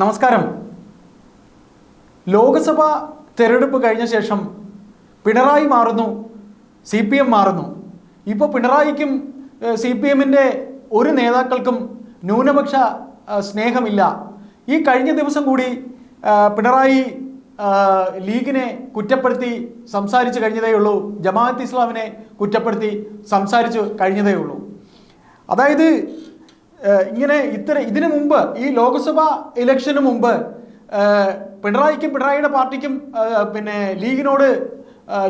നമസ്കാരം. ലോക്സഭ തെരഞ്ഞെടുപ്പ് കഴിഞ്ഞ ശേഷം പിണറായി മാറുന്നു സി പി എം മാറുന്നു. ഇപ്പോൾ പിണറായിക്കും സി പി എമ്മിന്റെ ഒരു നേതാക്കൾക്കും ന്യൂനപക്ഷ സ്നേഹമില്ല. ഈ കഴിഞ്ഞ ദിവസം കൂടി പിണറായി ലീഗിനെ കുറ്റപ്പെടുത്തി സംസാരിച്ചു കഴിഞ്ഞതേ ഉള്ളൂ. ജമാഅത്ത് ഇസ്ലാമിനെ കുറ്റപ്പെടുത്തി സംസാരിച്ചു കഴിഞ്ഞതേ ഉള്ളൂ. അതായത് ഇങ്ങനെ ഇത്ര ഇതിനു മുമ്പ് ഈ ലോക്സഭ ഇലക്ഷന് മുമ്പ് പിണറായിക്കും പിണറായിയുടെ പാർട്ടിക്കും പിന്നെ ലീഗിനോട്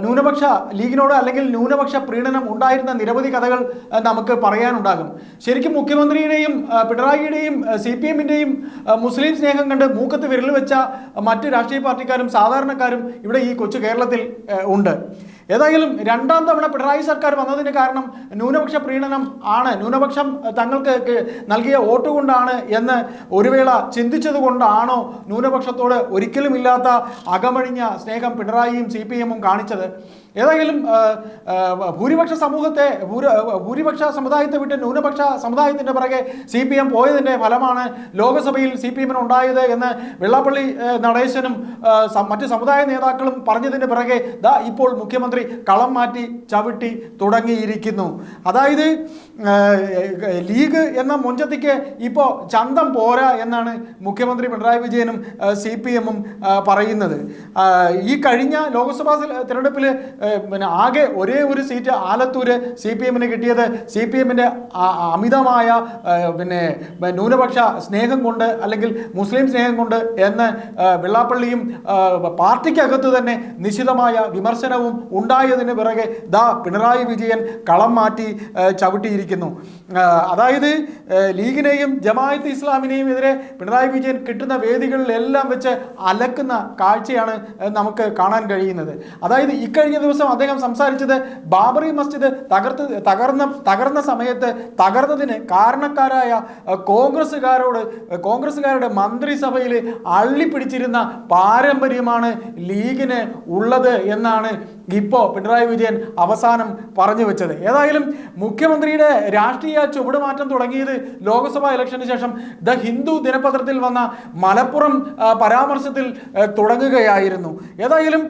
ന്യൂനപക്ഷ ലീഗിനോട് അല്ലെങ്കിൽ ന്യൂനപക്ഷ പ്രീണനം ഉണ്ടായിരുന്ന നിരവധി കഥകൾ നമുക്ക് പറയാനുണ്ടാകും. ശരിക്കും മുഖ്യമന്ത്രിയുടെയും പിണറായിയുടെയും സി പി എമ്മിന്റെയും മുസ്ലിം സ്നേഹം കണ്ട് മൂക്കത്ത് വിരൽ വെച്ച മറ്റ് രാഷ്ട്രീയ പാർട്ടിക്കാരും സാധാരണക്കാരും ഇവിടെ ഈ കൊച്ചു കേരളത്തിൽ ഉണ്ട്. ഏതായാലും രണ്ടാം തവണ പിണറായി സർക്കാർ വന്നതിന് കാരണം ന്യൂനപക്ഷ പ്രീണനം ആണ്. ന്യൂനപക്ഷം തങ്ങൾക്ക് നൽകിയ വോട്ട് കൊണ്ടാണ് എന്ന് ഒരു വേള ചിന്തിച്ചത് കൊണ്ടാണോ ന്യൂനപക്ഷത്തോട് ഒരിക്കലും ഇല്ലാത്ത അകമഴിഞ്ഞ സ്നേഹം പിണറായിയും സി പി എമ്മും കാണിച്ചത് ഏതായാലും ഭൂരിപക്ഷ സമൂഹത്തെ ഭൂര ഭൂരിപക്ഷ സമുദായത്തെ വിട്ട് ന്യൂനപക്ഷ സമുദായത്തിന്റെ പിറകെ സി പി എം പോയതിന്റെ ഫലമാണ് ലോകസഭയിൽ സി പി എമ്മിന് ഉണ്ടായത് എന്ന് വെള്ളാപ്പള്ളി നടേശനും മറ്റ് സമുദായ നേതാക്കളും പറഞ്ഞതിന്റെ പിറകെ ദാ ഇപ്പോൾ മുഖ്യമന്ത്രി കളം മാറ്റി ചവിട്ടി തുടങ്ങിയിരിക്കുന്നു. അതായത് ലീഗ് എന്ന മുഞ്ചത്തിക്ക് ഇപ്പോൾ ചന്തം പോരാ എന്നാണ് മുഖ്യമന്ത്രി പിണറായി വിജയനും സി പി എമ്മും പറയുന്നത്. ഈ കഴിഞ്ഞ ലോക്സഭാ തിരഞ്ഞെടുപ്പിൽ പിന്നെ ആകെ ഒരേ ഒരു സീറ്റ് ആലത്തൂര് സി പി എമ്മിന് കിട്ടിയത് സി പി എമ്മിന്റെ അമിതമായ പിന്നെ ന്യൂനപക്ഷ സ്നേഹം കൊണ്ട് അല്ലെങ്കിൽ മുസ്ലിം സ്നേഹം കൊണ്ട് എന്ന് വെള്ളാപ്പള്ളിയും പാർട്ടിക്കകത്ത് തന്നെ നിശിതമായ വിമർശനവും ഉണ്ടായതിന് പിറകെ ദാ പിണറായി വിജയൻ കളം മാറ്റി ചവിട്ടിയിരിക്കുന്നു. അതായത് ലീഗിനെയും ജമായത്ത് ഇസ്ലാമിനെയും എതിരെ പിണറായി വിജയൻ കിട്ടുന്ന വേദികളിലെല്ലാം വെച്ച് അലക്കുന്ന കാഴ്ചയാണ് നമുക്ക് കാണാൻ കഴിയുന്നത്. അതായത് ഇക്കഴിഞ്ഞ ദിവസം അദ്ദേഹം സംസാരിച്ചത് ബാബറി മസ്ജിദ് തകർത്ത് തകർന്ന തകർന്ന സമയത്ത് തകർന്നതിന് കാരണക്കാരായ കോൺഗ്രസ്സുകാരോട് കോൺഗ്രസ്സുകാരുടെ മന്ത്രിസഭയിൽ അള്ളിപ്പിടിച്ചിരുന്ന പാരമ്പര്യമാണ് ലീഗിന് ഉള്ളത് എന്നാണ് ഇപ്പോൾ പിണറായി വിജയൻ അവസാനം പറഞ്ഞു വെച്ചത്. ഏതായാലും മുഖ്യമന്ത്രിയുടെ രാഷ്ട്രീയ ചുവടുമാറ്റം തുടങ്ങിയത് ലോക്സഭാ ഇലക്ഷന് ശേഷം ദ ഹിന്ദു ദിനപത്രത്തിൽ വന്ന മലപ്പുറം പരാമർശത്തിൽ തുടങ്ങുകയായിരുന്നു. ഏതായാലും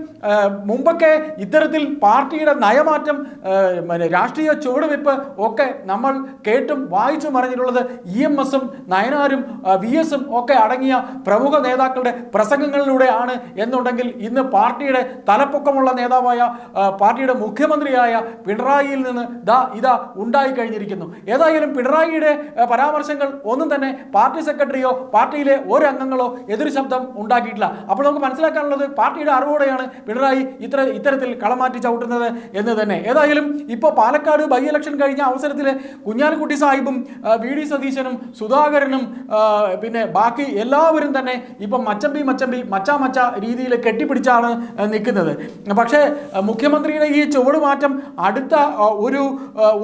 മുമ്പൊക്കെ ഇത്തരത്തിൽ പാർട്ടിയുടെ നയമാറ്റം രാഷ്ട്രീയ ചുവടുവെപ്പ് ഒക്കെ നമ്മൾ കേട്ടും വായിച്ചും അറിഞ്ഞിട്ടുള്ളത് ഇ എം എസും നയനാരും വി എസും ഒക്കെ അടങ്ങിയ പ്രമുഖ നേതാക്കളുടെ പ്രസംഗങ്ങളിലൂടെയാണ് എന്നുണ്ടെങ്കിൽ ഇന്ന് പാർട്ടിയുടെ തലപ്പൊക്കമുള്ള നേതാവായ പാർട്ടിയുടെ മുഖ്യമന്ത്രിയായ പിണറായിയിൽ നിന്ന് ദാ ഇതാ ഉണ്ടായി കഴിഞ്ഞിരിക്കുന്നു. ഏതായാലും പിണറായിയുടെ പരാമർശങ്ങൾ ഒന്നും തന്നെ പാർട്ടി സെക്രട്ടറിയോ പാർട്ടിയിലെ ഒരു അംഗങ്ങളോ എതിർ ശബ്ദം ഉണ്ടാക്കിയിട്ടില്ല. അപ്പോൾ നമുക്ക് മനസ്സിലാക്കാനുള്ളത് പാർട്ടിയുടെ അറിവോടെയാണ് പിണറായി ഇത്ര ഇത്തരത്തിൽ കളമാറ്റി ചവിട്ടുന്നത് എന്ന് തന്നെ. ഏതായാലും ഇപ്പോൾ പാലക്കാട് ബൈ ഇലക്ഷൻ കഴിഞ്ഞ അവസരത്തിൽ കുഞ്ഞാലിക്കുട്ടി സാഹിബും വി ഡി സതീശനും സുധാകരനും പിന്നെ ബാക്കി എല്ലാവരും തന്നെ ഇപ്പം മച്ചമ്പി മച്ചമ്പി മച്ചാ മച്ച രീതിയിൽ കെട്ടിപ്പിടിച്ചാണ് നിൽക്കുന്നത്. പക്ഷേ മുഖ്യമന്ത്രിയുടെ ഈ ചുവട് മാറ്റം അടുത്ത ഒരു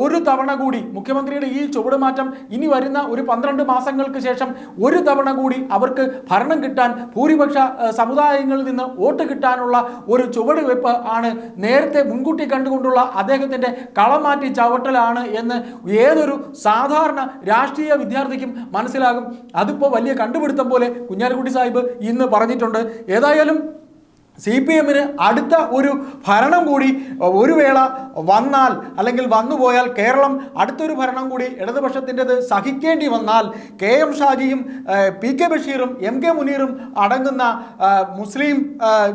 ഒരു തവണ കൂടി മുഖ്യമന്ത്രിയുടെ ഈ ചുവട് മാറ്റം ഇനി വരുന്ന ഒരു പന്ത്രണ്ട് മാസങ്ങൾക്ക് ശേഷം ഒരു തവണ കൂടി അവർക്ക് ഭരണം കിട്ടാൻ ഭൂരിപക്ഷ സമുദായങ്ങളിൽ നിന്ന് വോട്ട് കിട്ടാനുള്ള ഒരു ചുവടുവെപ്പ് ആണ് നേരത്തെ മുൻകൂട്ടി കണ്ടുകൊണ്ടുള്ള അദ്ദേഹത്തിന്റെ കളമാറ്റി ചവിട്ടലാണ് എന്ന് ഏതൊരു സാധാരണ രാഷ്ട്രീയ വിദ്യാർത്ഥിക്കും മനസ്സിലാകും. അതിപ്പോൾ വലിയ കണ്ടുപിടുത്തം പോലെ കുഞ്ഞാലിക്കുട്ടി സാഹിബ് ഇന്ന് പറഞ്ഞിട്ടുണ്ട്. ഏതായാലും സി പി എമ്മിന് അടുത്ത ഒരു ഭരണം കൂടി ഒരു വേള വന്നാൽ അല്ലെങ്കിൽ വന്നുപോയാൽ കേരളം അടുത്തൊരു ഭരണം കൂടി ഇടതുപക്ഷത്തിന്റെത് സഹിക്കേണ്ടി വന്നാൽ കെ എം ഷാജിയും പി കെ ബഷീറും എം കെ മുനീറും അടങ്ങുന്ന മുസ്ലിം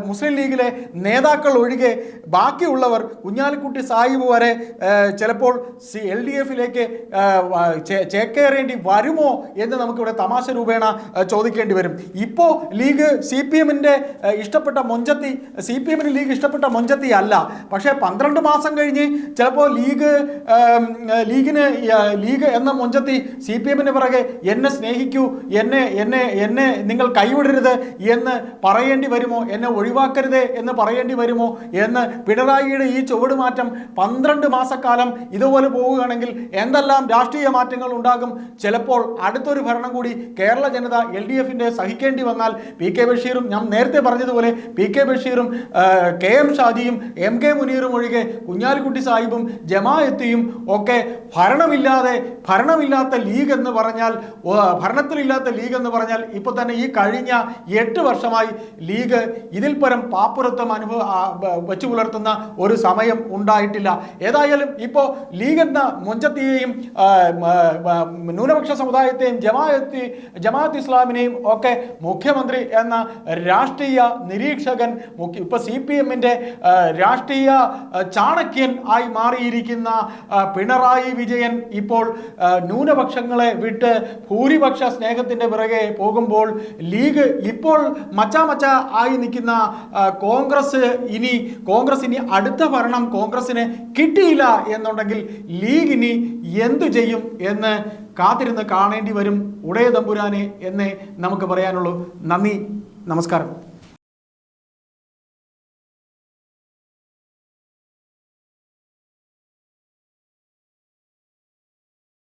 മുസ്ലിം ലീഗിലെ നേതാക്കൾ ഒഴികെ ബാക്കിയുള്ളവർ കുഞ്ഞാലിക്കുട്ടി സാഹിബ് വരെ ചിലപ്പോൾ സി എൽ ഡി എഫിലേക്ക് ചേക്കേറേണ്ടി വരുമോ എന്ന് നമുക്കിവിടെ തമാശ രൂപേണ ചോദിക്കേണ്ടി വരും. ഇപ്പോൾ ലീഗ് സി പി എമ്മിന്റെ ഇഷ്ടപ്പെട്ട മൊഞ്ചത്തി സി പി എമ്മിന് ലീഗ് ഇഷ്ടപ്പെട്ട മൊഞ്ചത്തി അല്ല. പക്ഷേ പന്ത്രണ്ട് മാസം കഴിഞ്ഞ് ചിലപ്പോൾ ലീഗ് ലീഗിന് ലീഗ് എന്ന മൊഞ്ചത്തി സി പി എമ്മിന് പിറകെ എന്നെ സ്നേഹിക്കൂ എന്നെ എന്നെ എന്നെ നിങ്ങൾ കൈവിടരുത് എന്ന് പറയേണ്ടി വരുമോ? എന്നെ ഒഴിവാക്കരുത് എന്ന് പറയേണ്ടി വരുമോ? എന്ന് പിണറായിയുടെ ഈ ചുവടുമാറ്റം പന്ത്രണ്ട് മാസക്കാലം ഇതുപോലെ പോവുകയാണെങ്കിൽ എന്തെല്ലാം രാഷ്ട്രീയ മാറ്റങ്ങൾ ഉണ്ടാകും? ചിലപ്പോൾ അടുത്തൊരു ഭരണം കൂടി കേരള ജനത എൽ ഡി എഫിന്റെ സഹിക്കേണ്ടി വന്നാൽ പി കെ ബഷീറും ഞാൻ നേരത്തെ പറഞ്ഞതുപോലെ പി കെ ബഷീറും കെ എം ഷാജിയും എം കെ മുനീറും ഒഴികെ കുഞ്ഞാലിക്കുട്ടി സാഹിബും ജമായത്തിയും ഒക്കെ ഭരണമില്ലാതെ ഭരണമില്ലാത്ത ലീഗ് എന്ന് പറഞ്ഞാൽ ഭരണത്തിലില്ലാത്ത ലീഗ് എന്ന് പറഞ്ഞാൽ ഇപ്പൊ തന്നെ ഈ കഴിഞ്ഞ എട്ട് വർഷമായി ലീഗ് ഇതിൽ പരം പാപ്പുറത്വം അനുഭവ വെച്ചു പുലർത്തുന്ന ഒരു സമയം ഉണ്ടായിട്ടില്ല. ഏതായാലും ഇപ്പോൾ ലീഗ് എന്ന മുഞ്ചത്തിയെയും ന്യൂനപക്ഷ സമുദായത്തെയും ജമാഅത്തി ജമാഅത്ത് ഇസ്ലാമിനെയും ഒക്കെ മുഖ്യമന്ത്രി എന്ന രാഷ്ട്രീയ നിരീക്ഷകൻ മുഖ്യ ഇപ്പൊ സി പി എമ്മിന്റെ രാഷ്ട്രീയ ചാണക്യൻ ആയി മാറിയിരിക്കുന്ന പിണറായി വിജയൻ ഇപ്പോൾ ന്യൂനപക്ഷങ്ങളെ വിട്ട് ഭൂരിപക്ഷ സ്നേഹത്തിന്റെ പിറകെ പോകുമ്പോൾ ലീഗ് ഇപ്പോൾ മച്ചാമച്ച ആയി നിൽക്കുന്ന കോൺഗ്രസ് ഇനി കോൺഗ്രസ് ഇനി അടുത്ത ഭരണം കോൺഗ്രസിന് കിട്ടിയില്ല എന്നുണ്ടെങ്കിൽ ലീഗ് ഇനി എന്തു ചെയ്യും എന്ന് കാത്തിരുന്ന് കാണേണ്ടി വരും. ഉടയ തമ്പുരാനെ എന്നേ നമുക്ക് പറയാനുള്ളൂ. നന്ദി. നമസ്കാരം.